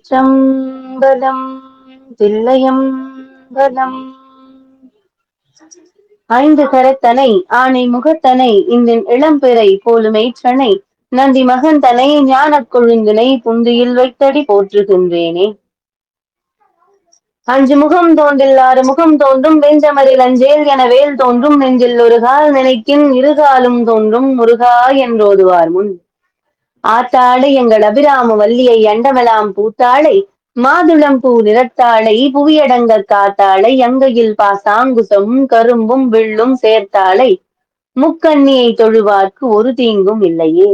திருச்சிற்றம்பலம் தில்லையம்பலம். ஐந்து கரத்தனை ஆனை முகத்தனை இந்த இளம்பிறை போலுமேற்றனை நந்தி மகந்தனை ஞானக் கொழுந்தினை புந்தியில் வைத்தடி போற்றுகின்றேனே. அஞ்சு முகம் தோன்றில் ஆறு முகம் தோன்றும் வெஞ்சமரில் அஞ்சேல் என வேல் தோன்றும் நெஞ்சில் ஒரு கால் நினைக்கின் இருகாலும் தோன்றும் முருகா என்றோதுவார் முன். ஆத்தாளை எங்கள் அபிராம வல்லியை எண்டவலாம் பூத்தாளை மாதுளம் பூ நிறத்தாளை புவியடங்க காத்தாளை அங்கையில் பாசாங்குசம் கரும்பும் வில்லும் சேர்த்தாளை முக்கண்ணியை தொழுவார்க்கு ஒரு தீங்கும் இல்லையே.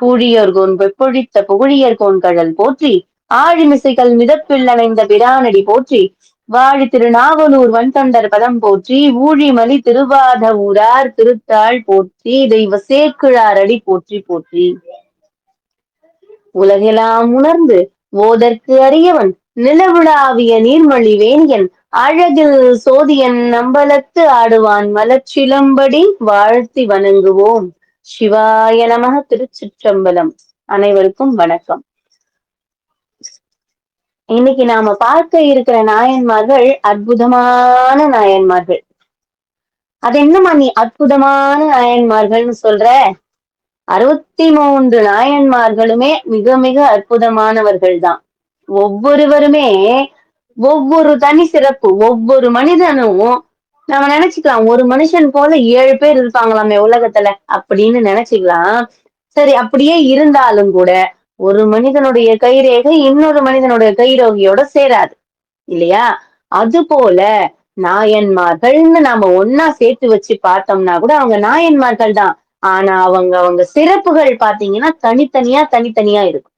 பூழியோர்கோன் வெப்பொழித்த புகழியர் கோன்கழல் போற்றி ஆழிமிசைகள் மிதப்பில்லணைந்த பிரானடி போற்றி வாழி திருநாவலூர் வன்தொண்டர் பதம் போற்றி ஊழிமலி திருவாத ஊரார் திருத்தாள் போற்றி தெய்வ சேக்கிழாரடி போற்றி போற்றி. உலகெல்லாம் உணர்ந்து ஓதற்கு அறியவன் நிலவுலாவிய நீர்மொழி வேணியன் அழகில் சோதியன் நம்பலத்து ஆடுவான் மலச்சிலம்படி வாழ்த்தி வணங்குவோம். சிவாய நமக திருச்சிற்றம்பலம். அனைவருக்கும் வணக்கம். இன்னைக்கு நாம பார்க்க இருக்கிற நாயன்மார்கள் அற்புதமான நாயன்மார்கள். அது என்னமா நீ அற்புதமான நாயன்மார்கள்னு சொல்ற? அறுபத்தி மூன்று நாயன்மார்களுமே மிக மிக அற்புதமானவர்கள் தான் ஒவ்வொருவருமே ஒவ்வொரு தனி சிறப்பு ஒவ்வொரு மனிதனும் நம்ம நினைச்சுக்கலாம் ஒரு மனுஷன் போல ஏழு பேர் இருப்பாங்களாமே உலகத்துல அப்படின்னு நினைச்சுக்கலாம். சரி அப்படியே இருந்தாலும் கூட ஒரு மனிதனுடைய கைரேகை இன்னொரு மனிதனுடைய கைரோகியோட சேராது இல்லையா? அது போல நாயன்மார்கள்னு நாம ஒன்னா சேர்த்து வச்சு பார்த்தோம்னா கூட அவங்க நாயன்மார்கள் தான் ஆனா அவங்க அவங்க சிறப்புகள் பாத்தீங்கன்னா தனித்தனியா தனித்தனியா இருக்கும்.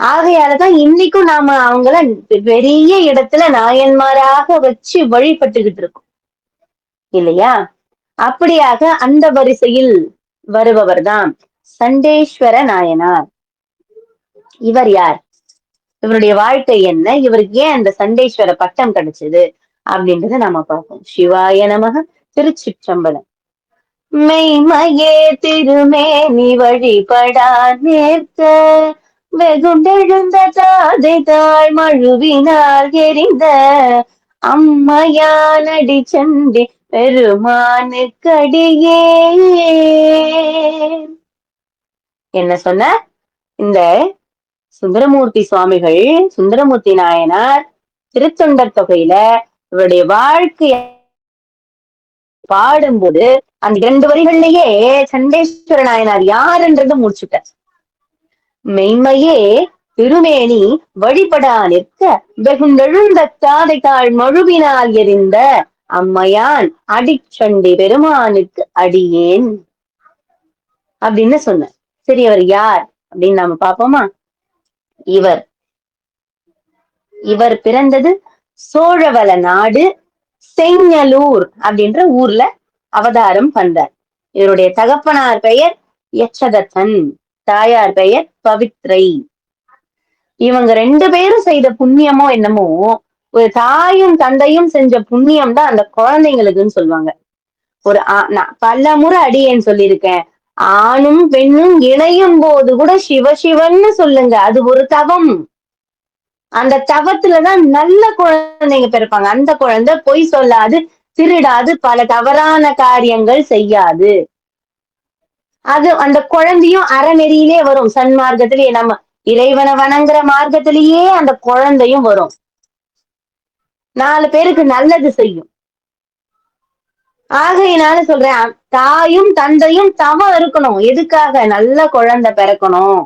ஆகையாலதான் இன்னைக்கும் நாம அவங்கள பெரிய இடத்துல நாயன்மாராக வச்சு வழிபட்டுக்கிட்டு இருக்கோம். இல்லையா? அப்படியாக அந்த வரிசையில் வருபவர் தான் சண்டேஸ்வர நாயனார். இவர் யார்? இவருடைய வாழ்க்கை என்ன? இவருக்கு ஏன் அந்த சண்டேஸ்வர பட்டம் கிடைச்சது? அப்படின்றத நாம பார்ப்போம். சிவாய நமக திருச்சிற்றம்பலம். மெய்மையே திருமேனி வழிபடா நேர்த்த. வெகுண்டெழுந்த தாதை தாழ் மழுவினால் எரிந்த அம்மையானடி சண்டி பெருமானுக்கடியே என்ன சொன்ன? இந்த சுந்தரமூர்த்தி சுவாமிகள் சுந்தரமூர்த்தி நாயனார் திருத்தொண்டர் தொகையில இவருடைய வாழ்க்கைய பாடும்போது அந்த இரண்டு வரிகள்லயே சண்டேஸ்வர நாயனார் யாருன்றதை முடிச்சுட்டார் மெய்மையே திருமேனி வழிபடா நிற்க வெகுந்தெழுந்த தாதை தாழ் மழுவினால் எரிந்த அம்மையான் அடிச்சண்டி பெருமானுக்கு அடியேன். அப்படின்னு சொன்ன சரி அவர் யார் அப்படின்னு நாம பாப்போமா இவர். இவர் பிறந்தது சோழவள நாடு செஞ்சலூர் அப்படின்ற ஊர்ல அவதாரம் பண்றார். இவருடைய தகப்பனார் பெயர் யச்சதத்தன் தாயார் பெயர் பவித்ரை. இவங்க ரெண்டு பேரும் செய்த புண்ணியமோ என்னமோ ஒரு தாயும் தந்தையும் செஞ்ச புண்ணியம் தான் அந்த குழந்தைங்களுக்குன்னு சொல்லுவாங்க. ஒரு பல முறை அடியேன்னு சொல்லியிருக்கேன். ஆணும் பெண்ணும் இணையும் போது கூட சிவ சிவன்னு சொல்லுங்க அது ஒரு தவம். அந்த தவத்துலதான் நல்ல குழந்தைங்க பிறப்பாங்க. அந்த குழந்தை பொய் சொல்லாது திருடாது பல தவறான காரியங்கள் செய்யாது. அது அந்த குழந்தையும் அறநெறியிலே வரும். சன்மார்க்கத்திலேயே நம்ம இறைவனை வணங்குற மார்க்கத்திலேயே அந்த குழந்தையும் வரும். நாலு பேருக்கு நல்லது செய்யும். ஆகையினால சொல்றேன் தாயும் தந்தையும் தவம் இருக்கணும். எதுக்காக? நல்ல குழந்தை பிறக்கணும்.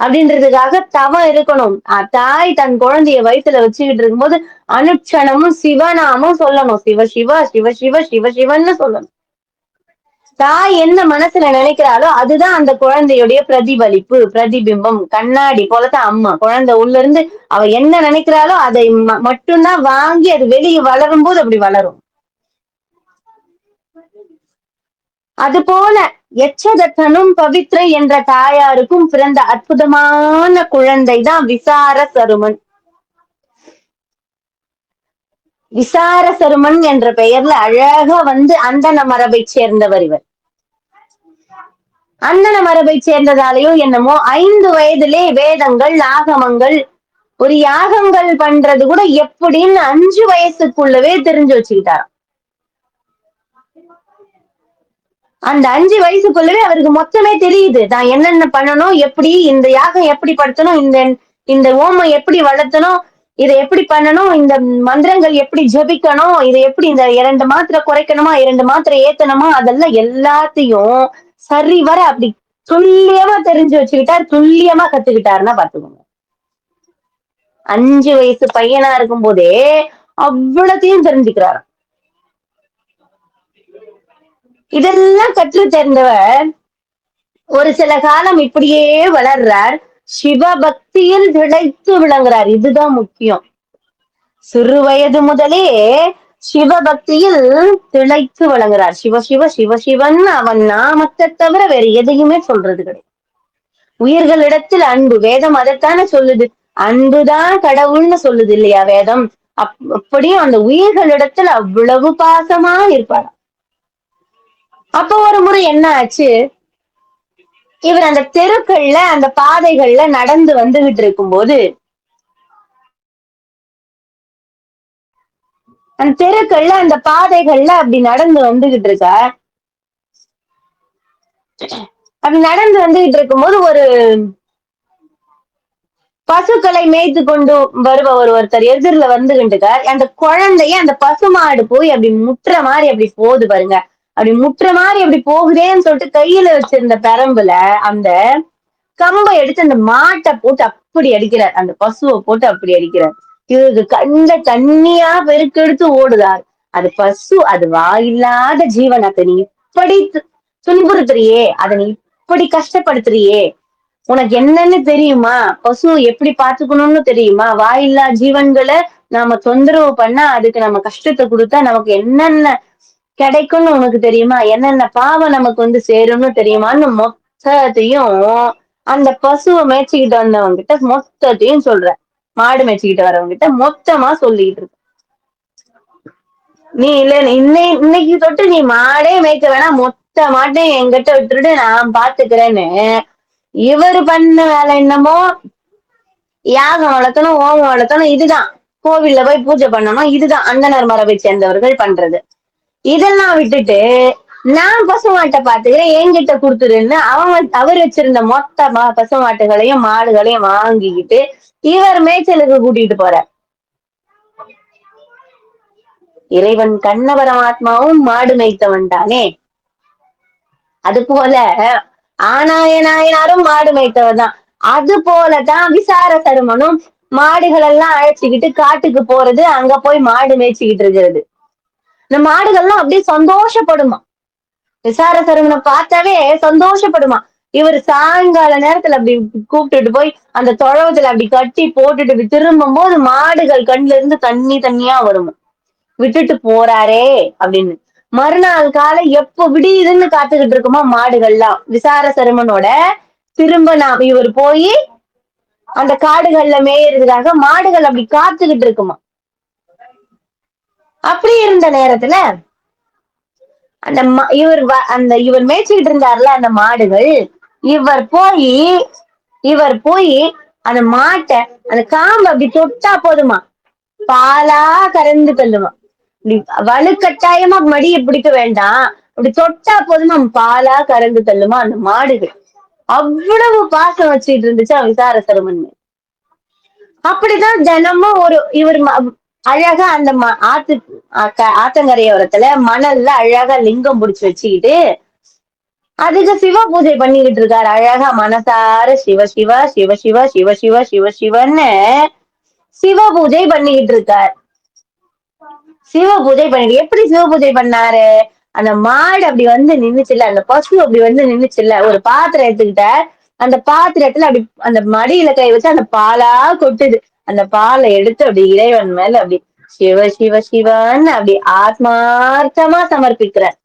அப்படின்றதுக்காக தவம் இருக்கணும். தாய் தன் குழந்தைய வயிற்றுல வச்சுக்கிட்டு இருக்கும்போது அனுட்சணமும் சிவநாமும் சொல்லணும். சிவ சிவ சிவ சிவ சிவ சிவன்னு சொல்லணும். தாய் என்ன மனசுல நினைக்கிறாளோ அதுதான் அந்த குழந்தையுடைய பிரதிபலிப்பு பிரதிபிம்பம். கண்ணாடி போலதான் அம்மா குழந்தை உள்ள இருந்து அவ என்ன நினைக்கிறாளோ அதை மட்டும்தான் வாங்கி அது வெளியே வளரும் போது அப்படி வளரும். அது போல எச்சதத்தனும் பவித்ரை என்ற தாயாருக்கும் பிறந்த அற்புதமான குழந்தை தான் விசார சருமன் விசார சருமன் என்ற பெயர்ல அழகா வந்து அந்தன மரபை சேர்ந்தவர் இவர். அந்தன மரபை சேர்ந்ததாலேயோ என்னமோ ஐந்து வயதிலே வேதங்கள் ஆகமங்கள் ஒரு யாகங்கள் பண்றது கூட எப்படின்னு அஞ்சு வயசுக்குள்ளவே தெரிஞ்சு வச்சுக்கிட்டாராம். அந்த அஞ்சு வயசுக்குள்ளவே அவருக்கு மொத்தமே தெரியுது. தான் என்னென்ன பண்ணணும் எப்படி இந்த யாகம் எப்படி படுத்தணும் இந்த இந்த ஓமம் எப்படி வளர்த்தணும் இதை எப்படி பண்ணணும் இந்த மந்திரங்கள் எப்படி ஜபிக்கணும் இதை எப்படி இந்த இரண்டு மாத்திரை குறைக்கணுமா இரண்டு மாத்திரை ஏத்தணுமா அதெல்லாம் எல்லாத்தையும் சரி வர அப்படி துல்லியமா தெரிஞ்சு வச்சுக்கிட்டார் துல்லியமா கத்துக்கிட்டாருன்னா பாத்துக்கோங்க அஞ்சு வயசு பையனா இருக்கும் போதே அவ்வளத்தையும் தெரிஞ்சுக்கிறாராம். இதெல்லாம் கற்று தெரிந்தவர் ஒரு சில காலம் இப்படியே வளர்றார். சிவபக்தியில் திளைத்து விளங்குறார். இதுதான் முக்கியம். சிறு வயது முதலே சிவபக்தியில் திளைத்து வழங்குறார். சிவ சிவ சிவ சிவன் அவன் நாமத்தை தவிர வேற எதையுமே சொல்றது கிடையாது. உயிர்களிடத்தில் அன்பு. வேதம் அதைத்தானே சொல்லுது. அன்புதான் கடவுள்னு சொல்லுது இல்லையா வேதம்? அப் அப்படியும் அந்த உயிர்களிடத்தில் அவ்வளவு பாசமா இருப்பாரா அப்ப ஒரு முறை என்ன ஆச்சு இவர் அந்த தெருக்கள்ல அந்த பாதைகள்ல நடந்து வந்துகிட்டு இருக்கும்போது அந்த தெருக்கள்ல அந்த பாதைகள்ல அப்படி நடந்து வந்துகிட்டு இருக்க அப்படி நடந்து வந்துகிட்டு இருக்கும்போது ஒரு பசுக்களை மேய்த்து கொண்டு வருபவர் ஒருத்தர் எதிரில வந்துகிட்டு அந்த குழந்தைய அந்த பசுமாடு போய் அப்படி முட்டுற மாதிரி அப்படி போகுது பாருங்க. அப்படி முட்டுற மாதிரி அப்படி போகுதேன்னு சொல்லிட்டு கையில வச்சிருந்த பெரம்புல அந்த கம்பை எடுத்து அந்த மாட்டை போட்டு அப்படி அடிக்கிறார். அந்த பசுவை போட்டு அப்படி அடிக்கிறார். இவருக்கு கண்ட தண்ணியா பெருக்கெடுத்து ஓடுதார். அது பசு அது வாயில்லாத ஜீவன். அதை நீ இப்படி துன்புறுத்துறியே. அதை நீ இப்படி கஷ்டப்படுத்துறியே. உனக்கு என்னன்னு தெரியுமா? பசு எப்படி பாத்துக்கணும்னு தெரியுமா? வாயில்லா ஜீவன்களை நாம தொந்தரவு பண்ணா அதுக்கு நம்ம கஷ்டத்தை கொடுத்தா நமக்கு என்னென்ன கிடைக்கும்னு உனக்கு தெரியுமா? என்னென்ன பாவம் நமக்கு வந்து சேரும்னு தெரியுமான்னு மொத்தத்தையும் அந்த பசுவை மேய்ச்சிக்கிட்டு வந்தவங்க கிட்ட மொத்தத்தையும் சொல்ற. மாடு மேய்ச்சிக்கிட்டு வரவங்க கிட்ட மொத்தமா சொல்லிட்டு இருக்க. நீ இல்ல இன்னை இன்னைக்கு தொட்டு நீ மாடே மேய்க்க வேணாம். மொத்த மாட்டையும் என்கிட்ட விட்டுட்டு நான் பாத்துக்கிறேன்னு. இவர் பண்ண வேலை என்னமோ? யாகம் வளர்த்தணும் ஓமம் வளர்த்தணும் இதுதான். கோவில்ல போய் பூஜை பண்ணணும் இதுதான். அந்தனர் மரபை சேர்ந்தவர்கள் பண்றது. இதெல்லாம் விட்டுட்டு நான் பசுமாட்டை பாத்துக்கிறேன் என்கிட்ட கொடுத்துருன்னு அவன் அவர் வச்சிருந்த மொத்த பசுமாட்டுகளையும் மாடுகளையும் வாங்கிக்கிட்டு இவர் மேய்ச்சலுக்கு கூட்டிட்டு போற இறைவன் கண்ண பரமாத்மாவும் மாடு மேய்த்தவன் தானே? அது போல ஆனாய நாயனாரும் மாடு மேய்த்தவர் தான். அது போலதான் விசார சருமனும் மாடுகள் எல்லாம் அழைச்சிக்கிட்டு காட்டுக்கு போறது அங்க போய் மாடு மேய்ச்சிக்கிட்டு இருக்கிறது. இந்த மாடுகள்லாம் அப்படியே சந்தோஷப்படுமா? விசார சருமனை பார்த்தாவே சந்தோஷப்படுமா? இவர் சாயங்கால நேரத்துல அப்படி கூப்பிட்டுட்டு போய் அந்த தொழவத்துல அப்படி கட்டி போட்டுட்டு திரும்பும் போது மாடுகள் கண்ணுல இருந்து தண்ணி தண்ணியா வருமா? விட்டுட்டு போறாரே அப்படின்னு. மறுநாள் காலை எப்ப விடியுதுன்னு காத்துக்கிட்டு இருக்குமா மாடுகள்லாம்? விசார சருமனோட திரும்ப நான் இவர் போய் அந்த காடுகள்ல மேயறதுக்காக மாடுகள் அப்படி காத்துக்கிட்டு இருக்குமா? அப்படி இருந்த நேரத்துல அந்த இவர் அந்த இவர் மேய்ச்சிக்கிட்டு இருந்தார்ல அந்த மாடுகள் இவர் போய் இவர் போய் அந்த மாட்டை அந்த காம்பு அப்படி தொட்டா போதுமா? பாலா கறந்து தள்ளுமா? வலுக்கட்டாயமா மடியை பிடிக்க வேண்டாம். அப்படி தொட்டா போதுமா? பாலா கறந்து தள்ளுமா? அந்த மாடுகள். அவ்வளவு பாசம் வச்சுட்டு இருந்துச்சு விசார சருமன் அப்படிதான் தினமும் ஒரு இவர் அழகா அந்த ஆத்து ஆத்தங்கரையோரத்துல மணல்ல அழகா லிங்கம் புடிச்சு வச்சுக்கிட்டு அதுக்கு சிவ பூஜை பண்ணிக்கிட்டு இருக்காரு. அழகா மனசார சிவ சிவ சிவ சிவ சிவ சிவ சிவ சிவன்னு சிவ பூஜை பண்ணிக்கிட்டு இருக்கார். சிவ பூஜை பண்ணிட்டு எப்படி சிவ பூஜை பண்ணாரு? அந்த மாடு அப்படி வந்து நின்னுச்சுல்ல அந்த பசு அப்படி வந்து நின்னுச்சுல்ல ஒரு பாத்திரம் எடுத்துக்கிட்ட அந்த பாத்திரத்துல அப்படி அந்த மடியில கை வச்சு அந்த பாலா கொட்டுது. அந்த பாலை எடுத்து அப்படி இறைவன் மேல அப்படி சிவ சிவ சிவன்னு அப்படி ஆத்மார்த்தமா சமர்ப்பிக்கிறார்.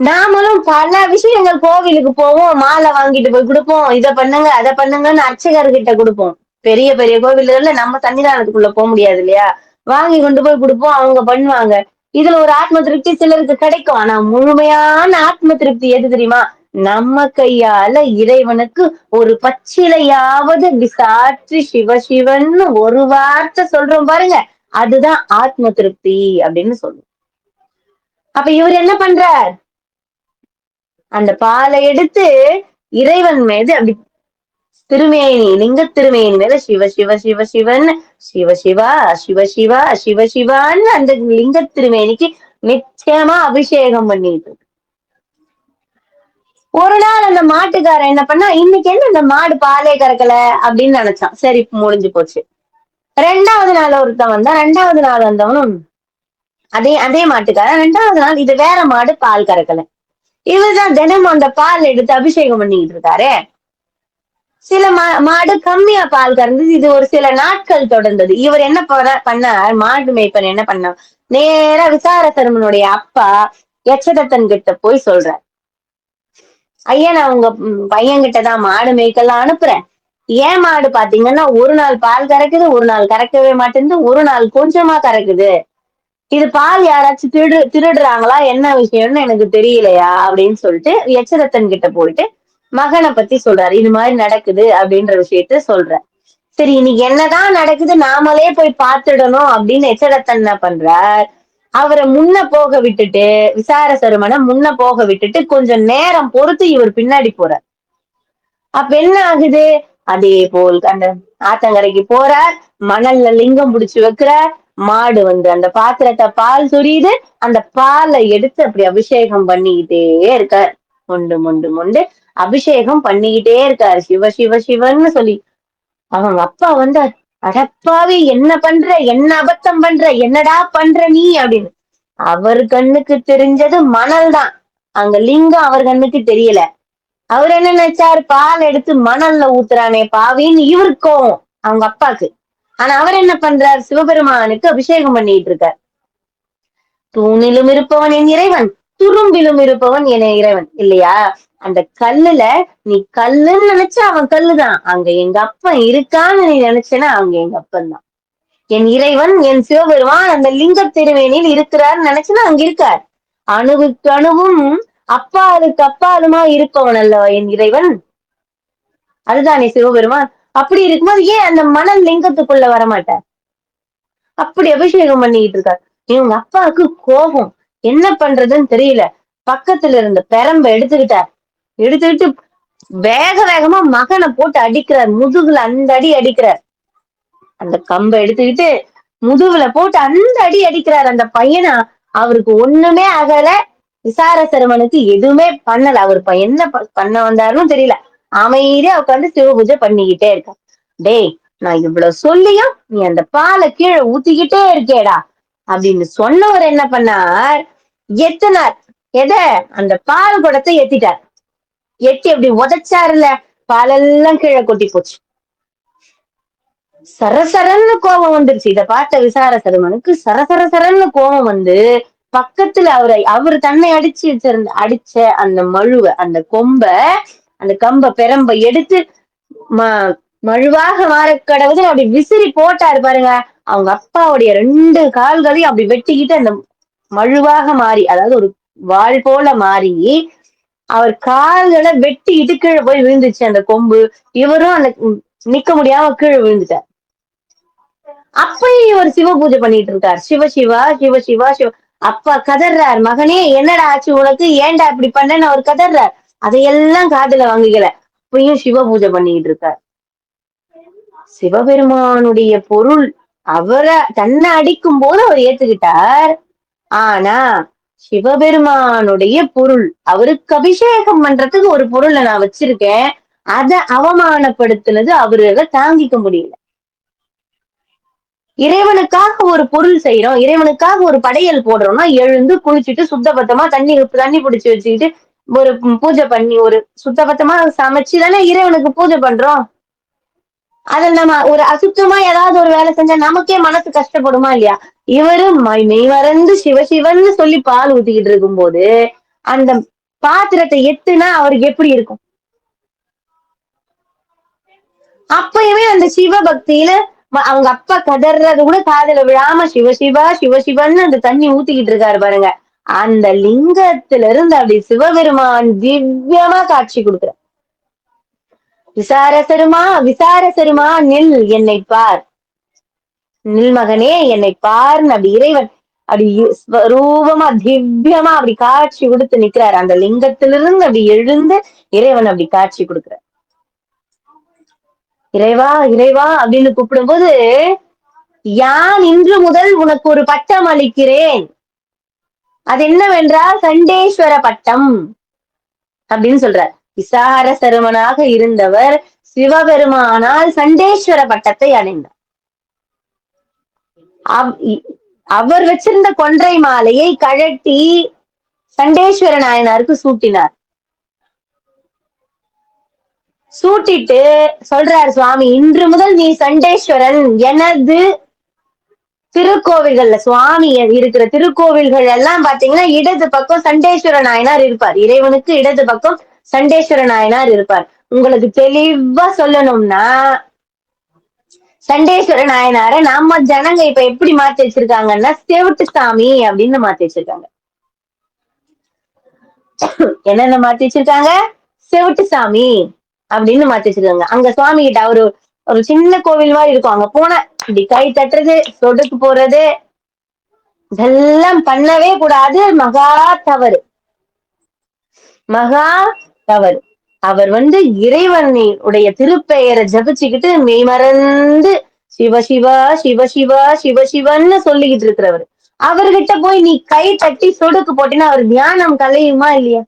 நாமளும் பல விஷயங்கள் கோவிலுக்கு போவோம் மாலை வாங்கிட்டு போய் கொடுப்போம் இத பண்ணுங்க அதை பண்ணுங்கன்னு அர்ச்சகர்கிட்ட கொடுப்போம். பெரிய பெரிய கோவில்கள்ல நம்ம சன்னிதானத்துக்குள்ள போக முடியாது இல்லையா? வாங்கி கொண்டு போய் கொடுப்போம் அவங்க பண்ணுவாங்க. இதுல ஒரு ஆத்ம திருப்தி சிலருக்கு கிடைக்கும். ஆனா முழுமையான ஆத்ம திருப்தி எது தெரியுமா? நம்ம கையால இறைவனுக்கு ஒரு பச்சிலையாவது விசாற்றி சிவ சிவன்னு ஒரு வார்த்தை சொல்றோம் பாருங்க. அதுதான் ஆத்ம திருப்தி அப்படின்னு சொல்லுவோம் அப்ப இவர் என்ன பண்றார்? அந்த பாலை எடுத்து இறைவன் மீது அப்படி திருமேனி லிங்க திருமேனி மேல சிவ சிவ சிவ சிவன் சிவ சிவா சிவ சிவா சிவ சிவான்னு அந்த லிங்க திருமேனிக்கு நிச்சயமா அபிஷேகம் பண்ணிட்டு ஒரு நாள் அந்த மாட்டுக்காரன் என்ன பண்ணா இன்னைக்கு என்ன இந்த மாடு பாலே கறக்கல? அப்படின்னு நினைச்சான். சரி முடிஞ்சு போச்சு. ரெண்டாவது நாள் ஒருத்தன் வந்தான். ரெண்டாவது நாள் வந்தவனும் அதே அதே மாட்டுக்காரன். ரெண்டாவது நாள் இது வேற மாடு பால் கறக்கல. இவர்தான் தினமும் அந்த பால் எடுத்து அபிஷேகம் பண்ணிக்கிட்டு இருக்காரு. சில மா மாடு கம்மியா பால் கறந்தது. இது ஒரு சில நாட்கள் தொடர்ந்தது. இவர் என்ன பண்ணார்? மாடு மேய்ப்பன் என்ன பண்ண நேரா விசார சருமனுடைய அப்பா யட்சதத்தன் கிட்ட போய் சொல்றார். ஐயா நான் உங்க பையன்கிட்ட தான் மாடு மேய்க்கெல்லாம் அனுப்புறேன். ஏன் மாடு பாத்தீங்கன்னா ஒரு நாள் பால் கறக்குது ஒரு நாள் கறக்கவே மாட்டேங்குது ஒரு நாள் கொஞ்சமா கறக்குது. இது பால் யாராச்சும் திருடு திருடுறாங்களா என்ன விஷயம்னு எனக்கு தெரியலையா அப்படின்னு சொல்லிட்டு எச்சரத்தன் கிட்ட போயிட்டு மகனை பத்தி சொல்றாரு. இது மாதிரி நடக்குது அப்படின்ற விஷயத்த சொல்ற சரி இன்னைக்கு என்னதான் நடக்குது நாமளே போய் பார்த்துடணும் அப்படின்னு எச்சரத்தன் என்ன பண்றார்? அவரை முன்ன போக விட்டுட்டு விசார சருமனை முன்ன போக விட்டுட்டு கொஞ்சம் நேரம் பொறுத்து இவர் பின்னாடி போறார். அப்ப என்ன ஆகுது? அதே போல் அந்த ஆத்தங்கரைக்கு போறார். மணல்ல லிங்கம் பிடிச்சு வைக்கிறார். மாடு வந்து அந்த பாத்திரத்தை பால் சுரியுது. அந்த பாலை எடுத்து அப்படி அபிஷேகம் பண்ணிக்கிட்டே இருக்கார். மொண்டு மொண்டு மொண்டு அபிஷேகம் பண்ணிக்கிட்டே இருக்காரு. சிவ சிவ சிவன்னு சொல்லி. அவங்க அப்பா வந்து அடப்பாவி என்ன பண்ற? என்ன அபத்தம் பண்ற? என்னடா பண்ற நீ அப்படின்னு. அவர் கண்ணுக்கு தெரிஞ்சது மணல் தான் அங்க லிங்கம் அவர் கண்ணுக்கு தெரியல. அவர் என்ன நினைச்சாரு? பால் எடுத்து மணல்ல ஊத்துறானே பாவின்னு இவருக்கும் அவங்க அப்பாக்கு. ஆனா அவர் என்ன பண்றார்? சிவபெருமானுக்கு அபிஷேகம் பண்ணிட்டு இருக்கார். தூணிலும் இருப்பவன் என் இறைவன் துரும்பிலும் இருப்பவன் என இறைவன் இல்லையா? அந்த கல்லுல நீ கல்லுன்னு நினைச்சா அவன் கல்லுதான். அங்க எங்க அப்பன் இருக்கான்னு நீ நினைச்சேன்னா அங்க எங்க அப்பன் தான் என் இறைவன் என் சிவபெருமான் அந்த லிங்க திருவேணியில் இருக்கிறார்னு நினைச்சுன்னா அங்க இருக்கார். அணுவுக்கு அணுவும் அப்பாலுக்கு அப்பாலுமா இருப்பவன் அல்லவா என் இறைவன்? அதுதானே சிவபெருமான். அப்படி இருக்கும்போது ஏன் அந்த மணல் லிங்கத்துக்குள்ள வரமாட்டார்? அப்படி அபிஷேகம் பண்ணிட்டு இருக்கார். இவங்க அப்பாவுக்கு கோபம்? என்ன பண்றதுன்னு தெரியல. பக்கத்துல இருந்த பெரம்ப எடுத்துக்கிட்டார். எடுத்துக்கிட்டு வேக வேகமா மகனை போட்டு அடிக்கிறார். முதுகுல அந்த அடி அடிக்கிறார். அந்த கம்பை எடுத்துக்கிட்டு முதுகுல போட்டு அந்த அடி அடிக்கிறார். அந்த பையனா அவருக்கு ஒண்ணுமே ஆகல. விசார சிரமனுக்கு எதுவுமே பண்ணல. அவர் என்ன பண்ண வந்தாருன்னு தெரியல. அமைதியா உட்காந்து சிவ பூஜை பண்ணிக்கிட்டே இருக்க டேய் நான் இவ்வளவு சொல்லியும் நீ அந்த பாலை கீழே ஊத்திக்கிட்டே இருக்கேடா. அப்படின்னு சொன்னவர் என்ன பண்ணார்? எத்தனார். எத? அந்த பால் குடத்தை எத்திட்டார் எட்டி அப்படி உதச்சாருல பாலெல்லாம் கீழே கொட்டி போச்சு. சரசரன்னு கோபம் வந்துருச்சு. இத பார்த்த விசார சருமனுக்கு சரசர சரன்னு கோபம் வந்து பக்கத்துல அவரை அவர் தன்னை அடிச்சு வச்சிருந்த அடிச்ச அந்த மழுவ அந்த கொம்ப அந்த கம்ப பெரம்ப எடுத்து மழுவாக மாற கடவுள் அப்படி விசிறி போட்டாரு பாருங்க. அவங்க அப்பாவுடைய ரெண்டு கால்களையும் அப்படி வெட்டிக்கிட்டு அந்த மழுவாக மாறி அதாவது ஒரு வாழ் போல மாறி அவர் கால்களை வெட்டிக்கிட்டு கீழே போய் விழுந்துச்சு அந்த கொம்பு. இவரும் அந்த நிக்க முடியாம கீழே விழுந்துட்டார். அப்பயும் இவர் சிவ பூஜை பண்ணிட்டு இருக்கார். சிவ சிவா சிவ சிவா சிவ. அப்பா கதர்றார் மகனே என்னடா ஆச்சு உனக்கு? ஏன்டா இப்படி பண்ணன்னு அவர் கதர்றார். அதையெல்லாம் காதுல வாங்கிக்கல. அப்பயும் சிவ பூஜை பண்ணிட்டு இருக்கார். சிவபெருமானுடைய பொருள் அவரை தன்னை அடிக்கும் போது அவர் ஏத்துக்கிட்டார். ஆனா சிவபெருமானுடைய பொருள். அவருக்கு அபிஷேகம் பண்றதுக்கு ஒரு பொருளை நான் வச்சிருக்கேன். அதை அவமானப்படுத்தினது அவர்கள தாங்கிக்க முடியல. இறைவனுக்காக ஒரு பொருள் செய்யறோம் இறைவனுக்காக ஒரு படையல் போடுறோம்னா எழுந்து குளிச்சுட்டு சுத்தபத்தமா தண்ணி தண்ணி பிடிச்சி வச்சுக்கிட்டு ஒரு பூஜை பண்ணி ஒரு சுத்தபத்தமா சமைச்சு தானே இறைவனுக்கு பூஜை பண்றோம். அதில் நம்ம ஒரு அசுத்தமா ஏதாவது ஒரு வேலை செஞ்சா நமக்கே மனசு கஷ்டப்படுமா இல்லையா? இவரு மெய் சிவ சிவசிவன்னு சொல்லி பால் ஊத்திக்கிட்டு இருக்கும் போது அந்த பாத்திரத்தை எத்துனா அவருக்கு எப்படி இருக்கும்? அப்பயுமே அந்த சிவ பக்தியில அவங்க அப்பா கதறது கூட காதுல விழாம சிவசிவா சிவசிவன்னு அந்த தண்ணி ஊத்திக்கிட்டு இருக்காரு பாருங்க. அந்த லிங்கத்துல இருந்து அப்படி சிவபெருமான் திவ்யமா காட்சி கொடுக்குற விசாரசருமா விசாரசருமா நில் என்னை பார். நில்மகனே என்னை பார் அப்படி இறைவன். அப்படி ரூபமா திவ்யமா அப்படி காட்சி கொடுத்து நிக்கிறாரு அந்த லிங்கத்திலிருந்து அப்படி எழுந்து இறைவன் அப்படி காட்சி கொடுக்கிறார். இறைவா இறைவா அப்படின்னு கூப்பிடும் போது யான் இன்று முதல் உனக்கு ஒரு பட்டம் அளிக்கிறேன். அது என்னவென்றால் சண்டேஸ்வர பட்டம் அப்படின்னு சொல்றார். விசார சருமனாக இருந்தவர் சிவபெருமானால் சண்டேஸ்வர பட்டத்தை அடைந்தார் அவர் வச்சிருந்த கொன்றை மாலையை கழட்டி சண்டேஸ்வர நாயனாருக்கு சூட்டினார். சூட்டிட்டு சொல்றார் சுவாமி இன்று முதல் நீ சண்டேஸ்வரன். எனது திருக்கோவில்கள்ல சுவாமி இருக்கிற திருக்கோவில்கள் எல்லாம் பாத்தீங்கன்னா இடது பக்கம் சண்டேஸ்வர நாயனார் இருப்பார். இறைவனுக்கு இடது பக்கம் சண்டேஸ்வர நாயனார் இருப்பார். உங்களுக்கு தெளிவா சொல்லணும்னா சண்டேஸ்வர நாயனார நம்ம ஜனங்க இப்ப எப்படி மாத்தி வச்சிருக்காங்கன்னா செவிட்டு சாமி அப்படின்னு மாத்தி வச்சிருக்காங்க. என்னென்ன மாத்தி வச்சிருக்காங்க? செவட்டு சாமி அப்படின்னு மாத்தி வச்சிருக்காங்க. அங்க சுவாமி கிட்ட அவரு ஒரு சின்ன கோவில் மாதிரி இருக்கும். அங்க போன இப்படி கை தட்டுறது சொடுக்கு போறது இதெல்லாம் பண்ணவே கூடாது. மகா தவறு. மகா தவறு. அவர் வந்து இறைவனுடைய திருப்பெயரை ஜபிச்சுக்கிட்டு மெய்மறந்து சிவ சிவா சிவ சிவா சிவ சிவன்னு சொல்லிக்கிட்டு இருக்கிறவர். அவர்கிட்ட போய் நீ கை தட்டி சொடுக்கு போட்டீங்கன்னா அவர் தியானம் கலையுமா இல்லையா?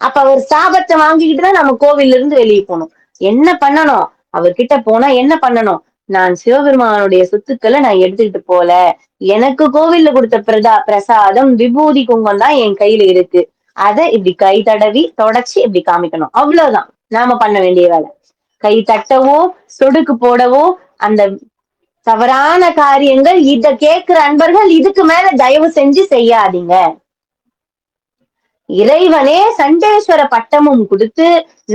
அப்ப அவர் சாபத்தை வாங்கிக்கிட்டு தான் நம்ம கோவில்ல இருந்து வெளியே போகணும். என்ன பண்ணணும்? அவர்கிட்ட போனா என்ன பண்ணணும்? நான் சிவபெருமானுடைய சொத்துக்களை நான் எடுத்துக்கிட்டு போல. எனக்கு கோவில்ல கொடுத்த பிரதா பிரசாதம் விபூதி குங்கம் தான் என் கையில இருக்கு. அதை இப்படி கை தடவி தொடச்சி இப்படி காமிக்கணும். அவ்வளவுதான். நாம பண்ண வேண்டிய வேலை. கை தட்டவோ சொடுக்கு போடவோ அந்த தவறான காரியங்கள் இத கேட்கிற அன்பர்கள் இதுக்கு மேல தயவு செஞ்சு செய்யாதீங்க. இறைவனே சண்டேஸ்வர பட்டமும் கொடுத்து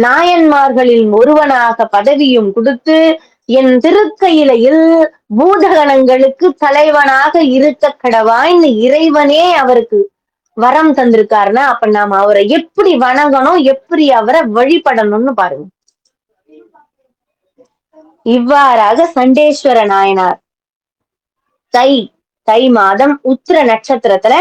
நாயன்மார்களில் ஒருவனாக பதவியும் கொடுத்து என் திருக்கையிலையில் பூதகணங்களுக்கு தலைவனாக இருக்க கடவாய்ன்னு இறைவனே அவருக்கு வரம் தந்திருக்காருன்னா அப்ப நாம அவரை எப்படி வணங்கணும் எப்படி அவரை வழிபடணும்னு பாருங்க. இவ்வாறாக சண்டேஸ்வர நாயனார் தை தை மாதம் உத்திர நட்சத்திரத்துல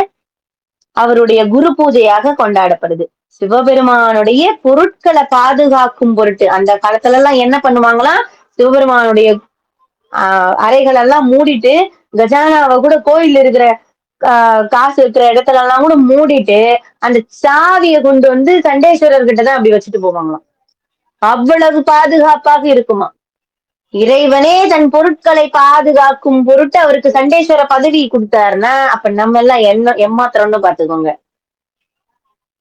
அவருடைய குரு பூஜையாக கொண்டாடப்படுது. சிவபெருமானுடைய பொருட்களை பாதுகாக்கும் பொருட்டு அந்த காலத்துல எல்லாம் என்ன பண்ணுவாங்களாம் சிவபெருமானுடைய ஆஹ் அறைகள் எல்லாம் மூடிட்டு கஜானாவை கூட கோயில் இருக்கிற காசு இருக்கிற இடத்துல எல்லாம் கூட மூடிட்டு அந்த சாவியை கொண்டு வந்து சண்டேஸ்வரர் கிட்டதான் அப்படி வச்சுட்டு போவாங்களாம். அவ்வளவு பாதுகாப்பாக இருக்குமா இறைவனே தன் பொருட்களை பாதுகாக்கும் பொருட்டு அவருக்கு சண்டேஸ்வர பதவி கொடுத்தாருன்னா அப்ப நம்ம எல்லாம் என்ன எம்மாத்திரம்னு பாத்துக்கோங்க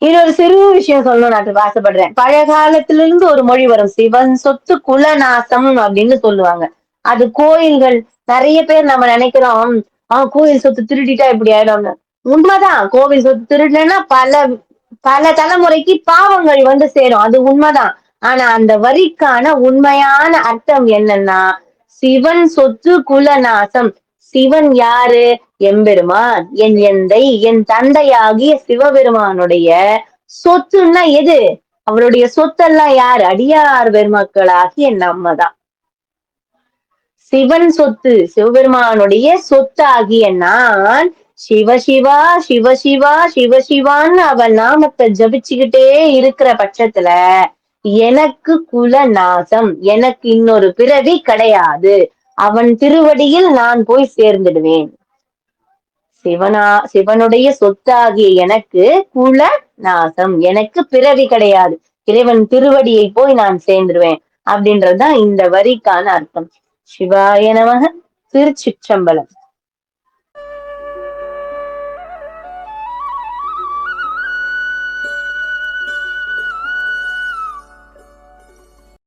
இன்னொரு சிறு விஷயம் சொல்லணும் நான் ஆசைப்படுறேன். பழைய காலத்துல இருந்து ஒரு மொழி வரும் சிவன் சொத்து குலநாசம் அப்படின்னு சொல்லுவாங்க. அது கோயில்கள் நிறைய பேர் நம்ம நினைக்கிறோம் ஆஹ் கோவில் சொத்து திருடிட்டா இப்படி ஆயிடும்னு. உண்மைதான் கோவில் சொத்து திருடலன்னா பல பல தலைமுறைக்கு பாவங்கள் வந்து சேரும். அது உண்மைதான். ஆனா அந்த வரிக்கான உண்மையான அர்த்தம் என்னன்னா சிவன் சொத்து குலநாசம். சிவன் யாரு? எம்பெருமான். என் எந்தை என் தந்தையாகிய சிவபெருமானுடைய சொத்துன்னா எது? அவருடைய சொத்தெல்லாம் யார்? அடியார் பெருமக்களாகிய நம்ம தான் சிவன் சொத்து சிவபெருமானுடைய சொத்தாகிய நான் சிவசிவா சிவசிவா சிவசிவான்னு அவன் நாமத்தை ஜபிச்சுக்கிட்டே இருக்கிற பட்சத்துல எனக்கு குல நாசம் எனக்கு இன்னொரு பிறவி கிடையாது. அவன் திருவடியில் நான் போய் சேர்ந்துடுவேன். சிவனா சிவனுடைய சொத்தாகிய எனக்கு குல நாசம் எனக்கு பிறவி கிடையாது. இறைவன் திருவடியை போய் நான் சேர்ந்துடுவேன் அப்படின்றதுதான் இந்த வரிக்கான அர்த்தம். சிவாய நமக திருச்சிற்றம்பலம்.